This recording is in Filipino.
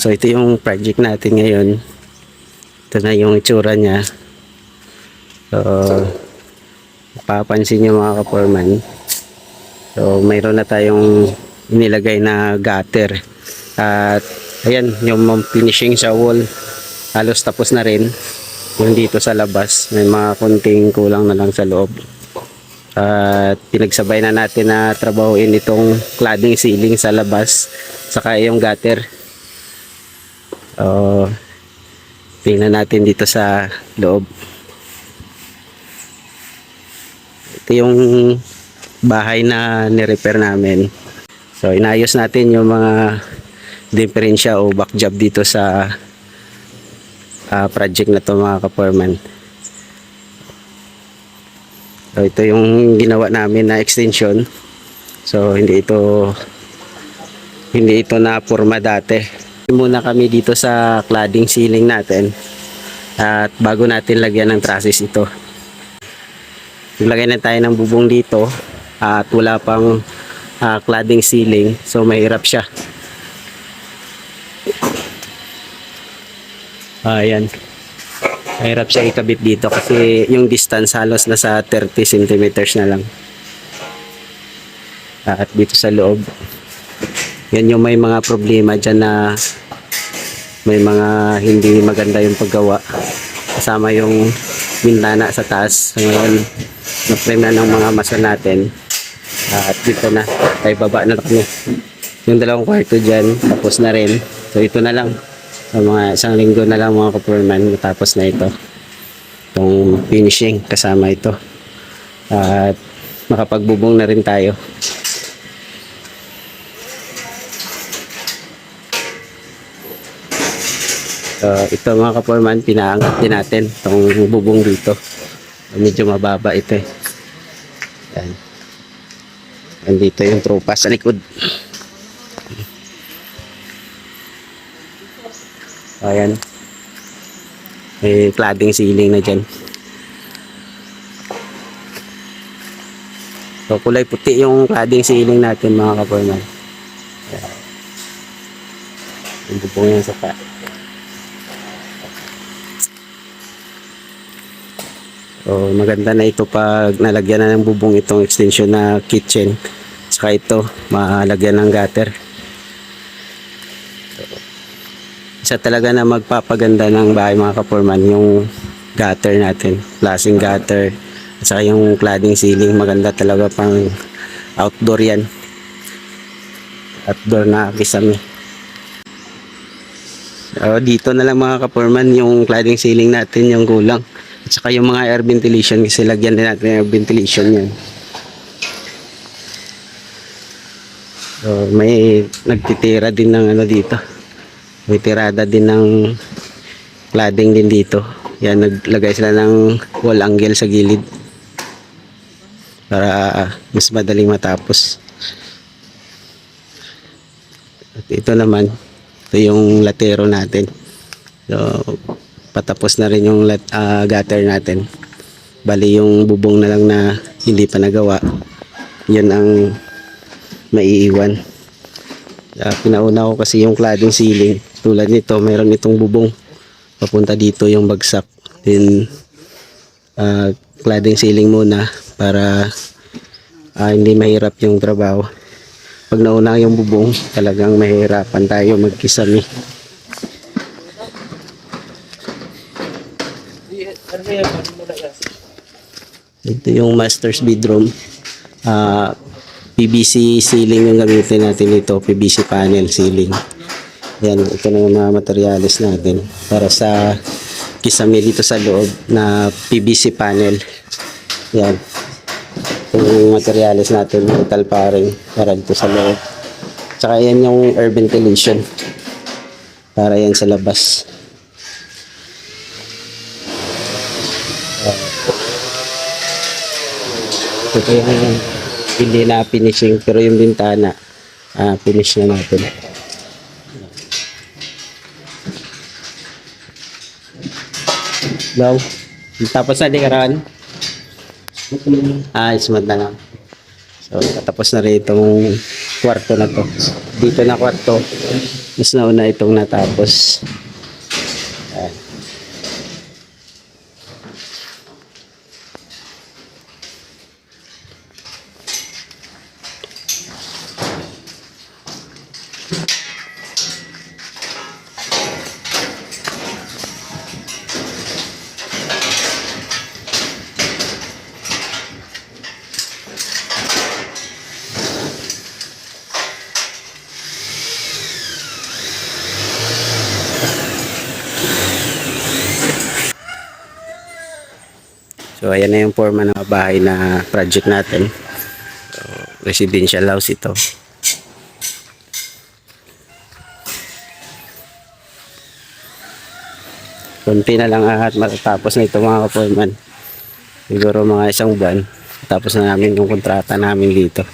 So ito yung project natin ngayon. Ito na yung itsura niya. So papansin nyo mga kaporman. So mayroon na tayong inilagay na gutter. At ayan yung finishing sa wall. Halos tapos na rin. Yung dito sa labas. May mga konting kulang na lang sa loob. At pinagsabay na natin na trabahuin itong cladding ceiling sa labas. Saka yung gutter. So, tingnan natin dito sa loob. Ito yung bahay na nirepair namin. So, inayos natin yung mga diferensya o back job dito sa ah, project na to mga kaporman. So, ito yung ginawa namin na extension. So, hindi ito hindi ito na forma dati. Muna kami dito sa cladding ceiling natin. At bago natin lagyan ng trusses ito. Naglagay na tayo ng bubong dito at wala pang ah, cladding ceiling. So mahirap siya. Ayan. Mahirap siya ikabit dito kasi yung distance halos nasa 30 centimeters na lang. At dito sa loob, yan yung may mga problema dyan na may mga hindi maganda yung paggawa. Kasama yung bintana sa taas. Ngayon, na-frame na ng mga masa natin. At dito na, tayo baba na kami. Yung dalawang kwarto dyan, tapos na rin. So ito na lang. So, mga isang linggo na lang mga kapurman, matapos na ito. Itong finishing kasama ito. At makapagbubong na rin tayo. So, ito mga kaporman, pinaangat din natin itong bubong dito. Medyo mababa ito eh. Yan. Andito yung tropa sa likod. Ayan. May cladding ceiling na dyan. So, kulay puti yung cladding ceiling natin mga kaporman. Ayan. Yung bubong yan sa pa. So, maganda na ito pag nalagyan na ng bubong itong extension na kitchen. Saka ito, malagyan ng gutter. So, isa talaga na magpapaganda ng bahay mga kaporman yung gutter natin. Klaseng gutter. At saka yung cladding ceiling, maganda talaga pang outdoor yan. Outdoor na kisame. So, dito na lang mga kaporman yung cladding ceiling natin yung kulang. At saka yung mga air ventilation kasi lagyan din natin air ventilation yan. So, may nagtitira din ng ano dito. May tirada din ng cladding din dito. Yan, naglagay sila ng wall angle sa gilid. Para mas madaling matapos. At ito naman, ito yung latero natin. So, patapos na rin yung lat, ah, gutter natin. Bali yung bubong na lang na hindi pa nagawa. Yan ang maiiwan. Uh, pinauna ko kasi yung cladding ceiling. Tulad nito, mayroon itong bubong. Papunta dito yung bagsak. Then, ah, cladding ceiling muna para ah, hindi mahirap yung trabaho. Pag nauna yung bubong, talagang mahirapan tayo magkisami. Ito yung master's bedroom. Ah, PVC ceiling yung gamitin natin ito. PVC panel ceiling. Yan, ito na yung mga materials natin. Para sa kisame dito sa loob na PVC panel. Yan. Yung materials natin, metal paring para dito sa loob. Tsaka yan yung air ventilation. Para yan sa labas. Ito yung hindi na finishing pero yung bintana ah, finish na natin. Daw. Tapos na di karan. Ah, smooth na lang. So, tapos na rin itong kwarto na to. Dito na kwarto. Mas nauna itong natapos. So ayan na yung forma ng bahay na project natin. So, residential house ito. Kunti na lang at matatapos na ito mga kaporman. Siguro mga isang buwan. Tapos na namin yung kontrata namin dito.